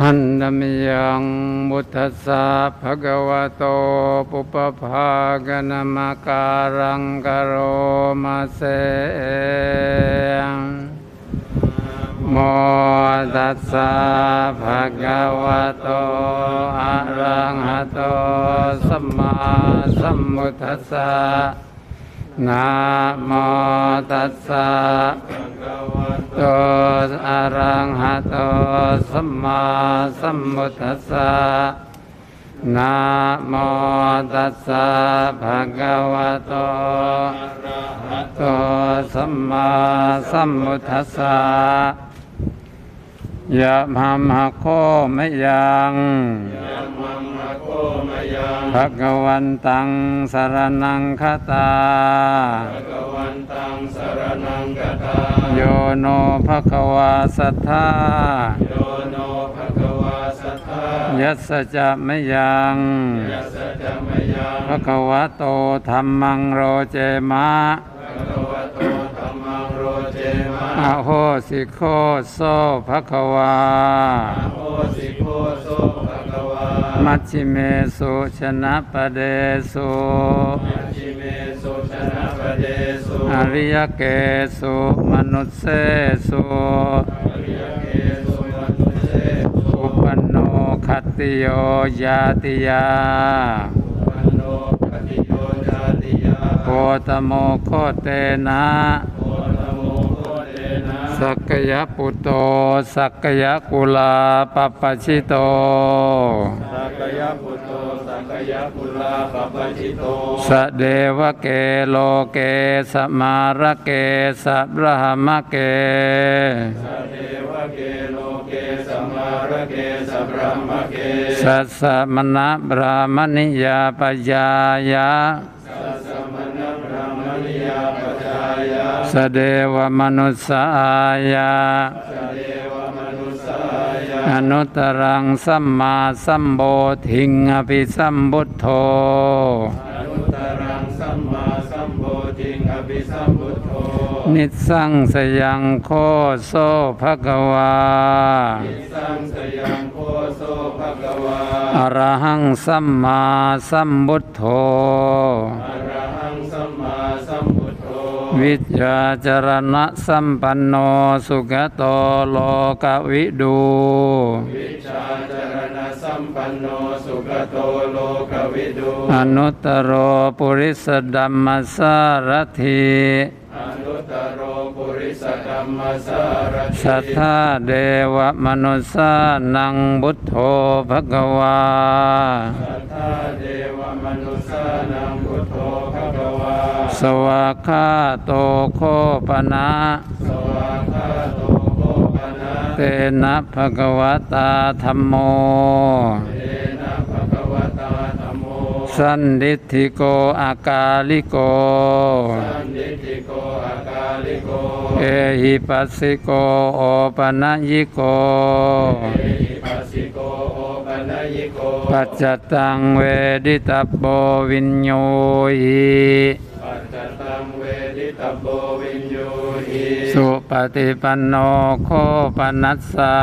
หันนมยังมุทัสสะภะคะวะโตปุปภากนมการังกโรมาเสโมตัสสะภะคะวะโตอะระหะโตสัมมาสัมพุทธัสสะ นะโมตัสสะโตอะระหะโตสัมมาสัมพุทธัสสะนะโมตัสสะภะคะวะโตอะระหะโตสัมมาสัมพุทธัสสะยะมามะโคมะยัง ภะคะวันตังสรณังคตาวันตังสรนังกตา โยโนภะคะวาสัทธาโยโนภะคะวาสัทธายัสสะจะมะยังยัสสะจะมยังภะคะวะโตธรรมังโรเจมะภะคะวะโตธัมมังโรเจมะอะโหสิโคโซภะคะวาโอสิโคโสภะคะวา มัชฌิเมสุชนะปะเดสุยัจฉิเมสุชนะปะเดสุอริยเกสุมนุสเสสุอริยเกสุมนุเสสุอุปนโนคัตติโยยาติยาปันโนปฏิโยจาติยาโคตโมโคเตนะโอตโมโคเตนะสักยะปุตโต สักยะกุลาปปปชิโตสั กยะพุทโธสักยะพุลาปปจิโตสะเดวะเกโลเกสมาระเกสับรหมะเกสะเทวะเกโลเกสัมมาระเกสัพระมะเกสัสสะมณะบรามณิยาปยายะสัสสะมณะพระมณียาปัจจายะสะเดวมนุสสายะสะเทวมนุสายะ อนุตตรังสัมมาสัมโบธิงอภิสัมบุตโธอนุตตรังสัมมาสัมโพธิงอภิสัมพุทโธนิสสังสยังโคโซภะคะวาอิสังสยังโคโสภะคะวาอรหังสัมมาสัมบุตโธอะระหังสัมมาสัมพุทโธวิจาจรณะสัมปันโนสุขโตโลกวิดู วิชาจรณะสัมปันโนสุขโตโลกวิดูอนุตตรโรปุริสดัมมสารถีอนุตตโรปุริสกัมมสารติสัทธาเดวมนุสสานังบุตโธภะคะวาสัทธาเทวมนุสานังพุทโธภะคะวาสวากขาโตโคปนะสวากขาโตโคปนะ เตนะภะคะวตาธรรมโมเตนะภะคะวตาธัมโมสันดิทธิโกอากาลิโกสันนิติโกอากาลิโก เอหิปัสสิโกโอปนะยิโกเอหิปัสสิโกโอปัญญิโก ปัจจตังเวดิตปโบวิญโยหิ ตังเวดิตบโบวินโยหิสุปฏิปันโนโคปนัสสะ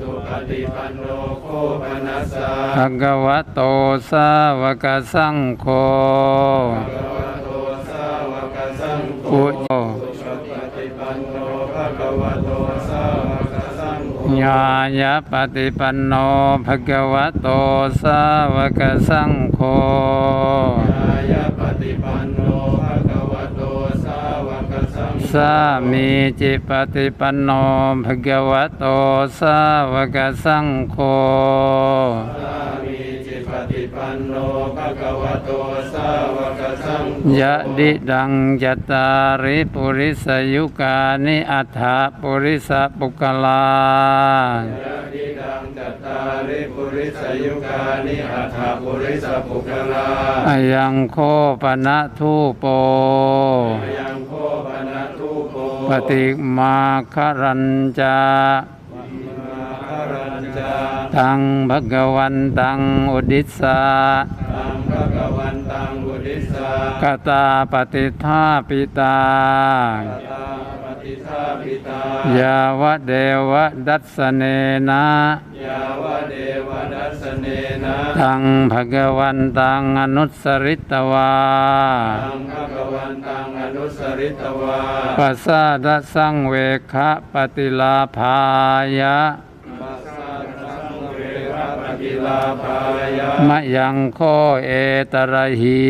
สุปฏิปันโนโคปนัสสะภะคะวะโตสาวกสังโฆภะคะวะโตสาวกสังโฆอุโยสุปฏิปันโนภะคะวะโตสาวกสังโฆญาญาปฏิปันโนภะคะวะโตสาวกสังโฆอายะปฏิปันโน สังโฆสามีจิปฏิปันโนภะคะวะโตสาวกสังโฆสามีจิปฏิปันโนภะคะวะโตสาวกสังโฆยะดิดังจัตตาริปุริสยุกานิอัฏฐปุริสปุกลายะดิดังจัตตาริปุริสยุกานิอัฏฐปุริสปุกลาอายังโคปนะทูโปยังโคปนะทุโปปฏิมาคารัญจามาคารัญจาตังภะกวันตังอุดิสสาตังภะคะวันตังบุริสา กตาปฏิทาปิตาตาปฏิติทาปิตายาวะเดวะดัสสเนนะยาวะเดวดัสสเนนะตังภะคะวันตังอนุสริตวาตังภะคะวันตังอนุสริตวาปัสสะดะสังเวคะปฏิลาภายะ มะยังโคเอตระหี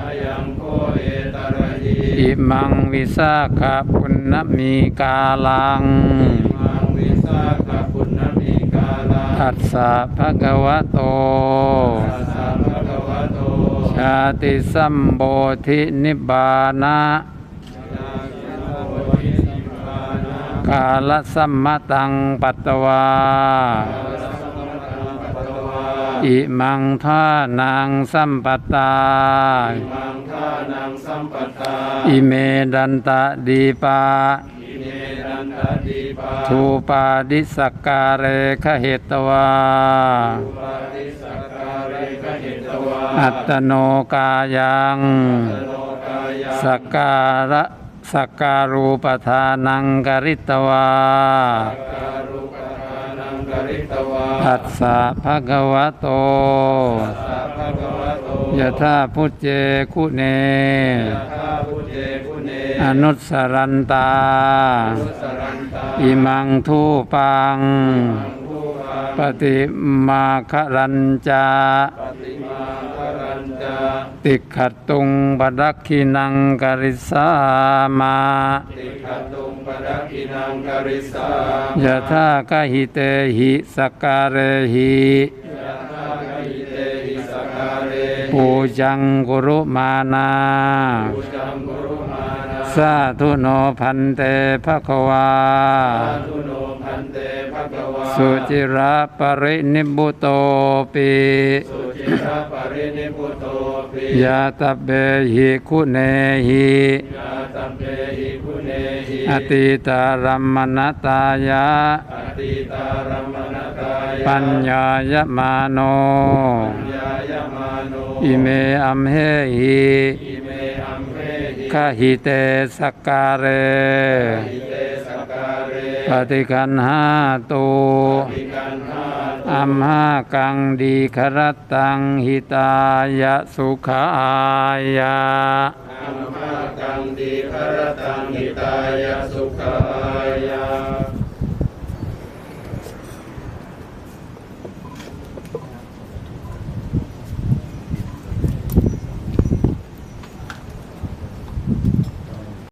อายังโคเอตระหีอิมังวิสาขปุณณมีกาลังมังวิสาขปุณณมีกาลาอัสสะภะคะวะโตตัสสะภะคะวะโต ชาติสัมโบธินิบานะยาคิโนวิสิปานะกาลสัมมตังปัตตวา สัมมตังปัตตวา อิมังท่านังสัมปตามังทานังสัมปทาอิเมดันตะดีปาอิเนนันทดีปาทูปาดิสกกาเรขเหตวาอุปาทิสักการเรกเหตวา อัตโนกายังโลกายาสักการะสักการูปทานังกริตวา อัสสะภะคะวะโตยะธาพุทเจคุเนข้าพุทเทพุเน อนุสรันตารันตา อิมังทูปัง ปฏิมาครัญจาปฏิมาครัญจา ติขัดตุงปดักขินังกริสามาติขัดตุงปดักขินังกริสายะธากหิเตหิสกการเรหิยะธากหิเตหิสกาเรปูจังกุรุมานาปุจังกุรุมานา สาธุโนพันเตภควาสาธุโนพันเตภะคะวา สุจิระปรินิบบุโตปิสุจิระปรินิพุตโตปิยาตเบหิคุเนหิยาตัมเปหิคุเนหิอติตารัมมณตายะอติตารัมมณตายะ ปัญญายมาโนยายมาโนอิเมอัมเหหิอิเมอัมเคหิขหิเตสกการเรปฏิคันหาตูอัมหากังดีครตังหิตายะสุขายะอัมหากังดีครตังหิตายะสุขาย